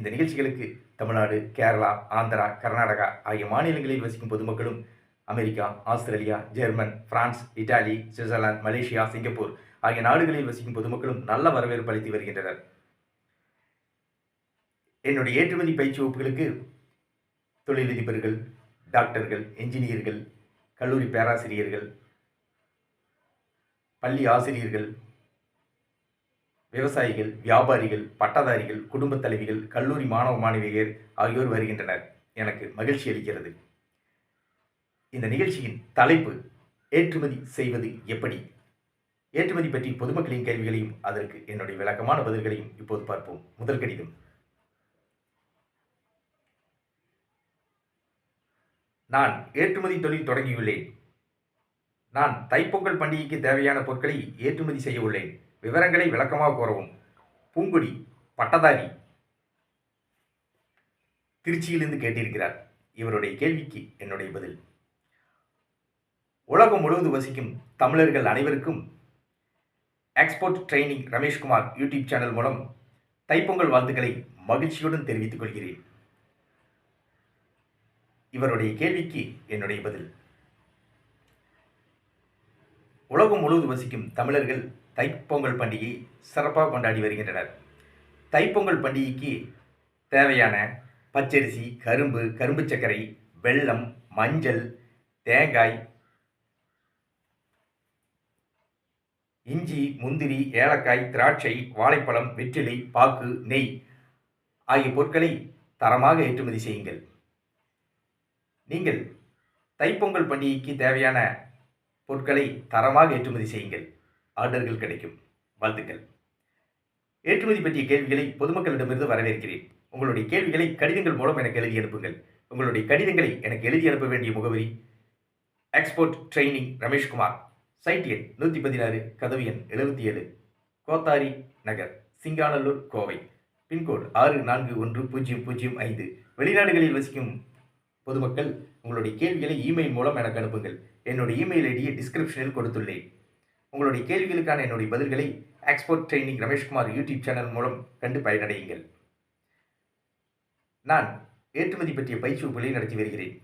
இந்த நிகழ்ச்சிகளுக்கு தமிழ்நாடு கேரளா ஆந்திரா கர்நாடகா ஆகிய மாநிலங்களில் வசிக்கும் பொதுமக்களும் America Australia German France Italy Switzerland Malaysia Singapore ஆகிய நாடுகளில் வசிக்கும் பொதுமக்களும் நல்ல வரவேற்பு அளித்து வருகின்றனர். என்னுடைய ஏற்றுமதி பயிற்சி வகுப்புகளுக்கு தொழிலதிபர்கள் டாக்டர்கள் என்ஜினியர்கள் கல்லூரி பேராசிரியர்கள் பள்ளி ஆசிரியர்கள் விவசாயிகள் வியாபாரிகள் பட்டதாரிகள் குடும்பத் தலைவிகள் கல்லூரி மாணவ மாணவியர் ஆகியோர் வருகின்றனர். எனக்கு மகிழ்ச்சி அளிக்கிறது. இந்த நிகழ்ச்சியின் தலைப்பு ஏற்றுமதி செய்வது எப்படி? ஏற்றுமதி பற்றி பொதுமக்களின் கேள்விகளையும் அதற்கு என்னுடைய விளக்கமான பதில்களையும் இப்போது பார்ப்போம். முதல் கடிதம். நான் ஏற்றுமதி தொழில் தொடங்கியுள்ளேன். நான் தைப்பொங்கல் பண்டிகைக்கு தேவையான பொருட்களை ஏற்றுமதி செய்ய உள்ளேன். விவரங்களை விளக்கமாக கூறவும். பூங்குடி பட்டதாரி திருச்சியிலிருந்து கேட்டிருக்கிறார். இவருடைய கேள்விக்கு என்னுடைய பதில். உலகம் முழுவதும் வசிக்கும் தமிழர்கள் அனைவருக்கும் export training Rameshkumar YouTube channel மூலம் தைப்பொங்கல் வாழ்த்துக்களை மகிழ்ச்சியுடன் தெரிவித்துக் கொள்கிறேன். இவருடைய கேள்விக்கு என்னுடைய பதில். உலகம் முழுவதும் வசிக்கும் தமிழர்கள் தைப்பொங்கல் பண்டிகை சிறப்பாக கொண்டாடி வருகின்றனர். தைப்பொங்கல் பண்டிகைக்கு தேவையான பச்சரிசி கரும்பு கரும்பு சர்க்கரை வெல்லம் மஞ்சள் தேங்காய் இஞ்சி முந்திரி ஏலக்காய் திராட்சை வாழைப்பழம் வெற்றிலை பாக்கு நெய் ஆகிய பொருட்களை தரமாக ஏற்றுமதி செய்யுங்கள். நீங்கள் தைப்பொங்கல் பண்டிகைக்கு தேவையான பொருட்களை தரமாக ஏற்றுமதி செய்யுங்கள். ஆர்டர்கள் கிடைக்கும். வாழ்த்துக்கள். ஏற்றுமதி பற்றிய கேள்விகளை பொதுமக்களிடமிருந்து வரவேற்கிறேன். உங்களுடைய கேள்விகளை கடிதங்கள் மூலம் எனக்கு எழுதி அனுப்புங்கள். உங்களுடைய கடிதங்களை எனக்கு எழுதி அனுப்ப வேண்டிய முகவரி எக்ஸ்போர்ட் ட்ரைனிங் ரமேஷ்குமார் சைட் எண் நூற்றி பதினாறு கதவு எண் எழுபத்தி ஏழு கோத்தாரி நகர் சிங்காநல்லூர் கோவை. பின்கோடு ஆறு நான்கு ஒன்று பூஜ்ஜியம் பூஜ்ஜியம் ஐந்து. வெளிநாடுகளில் வசிக்கும் பொதுமக்கள் உங்களுடைய கேள்விகளை இமெயில் மூலம் எனக்கு அனுப்புங்கள். என்னுடைய இமெயில் ஐடியை டிஸ்கிரிப்ஷனில் கொடுத்துள்ளேன். உங்களுடைய கேள்விகளுக்கான என்னுடைய பதில்களை export training Rameshkumar YouTube channel மூலம் கண்டு பயனடையுங்கள். நான் ஏற்றுமதி பற்றிய பயிற்சி வகுப்புகளை நடத்தி வருகிறேன்.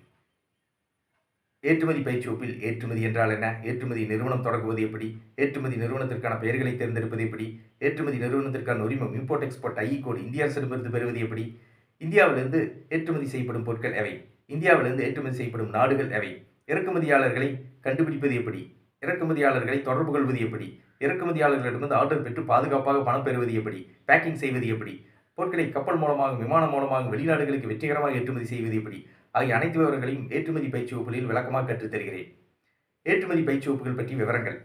ஏற்றுமதி பயிற்சி வகுப்பில் ஏற்றுமதி என்றால் என்ன? ஏற்றுமதி நிறுவனம் தொடங்குவது எப்படி? ஏற்றுமதி நிறுவனத்திற்கான பெயர்களை தேர்ந்தெடுப்பது எப்படி? ஏற்றுமதி நிறுவனத்திற்கான உரிமம் import export I code India அரசிடமிருந்து பெறுவது எப்படி? இந்தியாவிலிருந்து ஏற்றுமதி செய்யப்படும் பொருட்கள் எவை? இந்தியாவிலிருந்து ஏற்றுமதி செய்யப்படும் நாடுகள் எவை? இறக்குமதியாளர்களை கண்டுபிடிப்பது எப்படி? இறக்குமதியாளர்களை தொடர்பு கொள்வது எப்படி? இறக்குமதியாளர்களிடமிருந்து ஆர்டர் பெற்று பாதுகாப்பாக பணம் பெறுவது எப்படி? பேக்கிங் செய்வது எப்படி? பொருட்களை கப்பல் மூலமாக விமானம் மூலமாக வெளிநாடுகளுக்கு வெற்றிகரமாக ஏற்றுமதி செய்வது எப்படி? ஆகிய அனைத்து விவரங்களையும் ஏற்றுமதி பயிற்சி வகுப்புகளில் விளக்கமாக கற்றுத் தருகிறேன். ஏற்றுமதி பயிற்சி வகுப்புகள் பற்றி விவரங்கள்.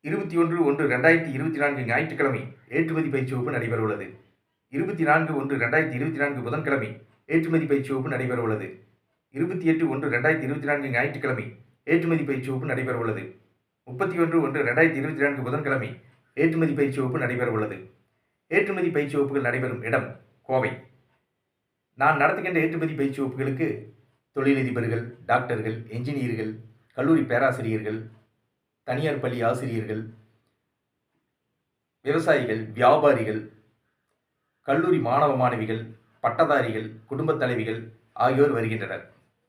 இருபத்தி ஒன்று ஒன்று ரெண்டாயிரத்தி இருபத்தி நான்கு ஞாயிற்றுக்கிழமை ஏற்றுமதி பயிற்சி வகுப்பு நடைபெறவுள்ளது. இருபத்தி நான்கு ஒன்று ரெண்டாயிரத்தி இருபத்தி நான்கு புதன்கிழமை ஏற்றுமதி பயிற்சி வகுப்பு நடைபெறவுள்ளது. இருபத்தி எட்டு ஒன்று ரெண்டாயிரத்தி இருபத்தி நான்கு ஞாயிற்றுக்கிழமை ஏற்றுமதி பயிற்சி வகுப்பு நடைபெற உள்ளது முப்பத்தி ஒன்று ஒன்று ரெண்டாயிரத்தி இருபத்தி நான்கு புதன்கிழமை ஏற்றுமதி பயிற்சி வகுப்பு நடைபெற உள்ளது ஏற்றுமதி பயிற்சி வகுப்புகள் நடைபெறும் இடம் கோவை. நான் நடத்துகின்ற ஏற்றுமதி பயிற்சி வகுப்புகளுக்கு தொழிலதிபர்கள் டாக்டர்கள் என்ஜினியர்கள் கல்லூரி பேராசிரியர்கள் தனியார் பள்ளி ஆசிரியர்கள் விவசாயிகள் வியாபாரிகள் கல்லூரி மாணவ மாணவிகள் பட்டதாரிகள் குடும்பத் தலைவிகள் ஆகியோர் வருகின்றனர்.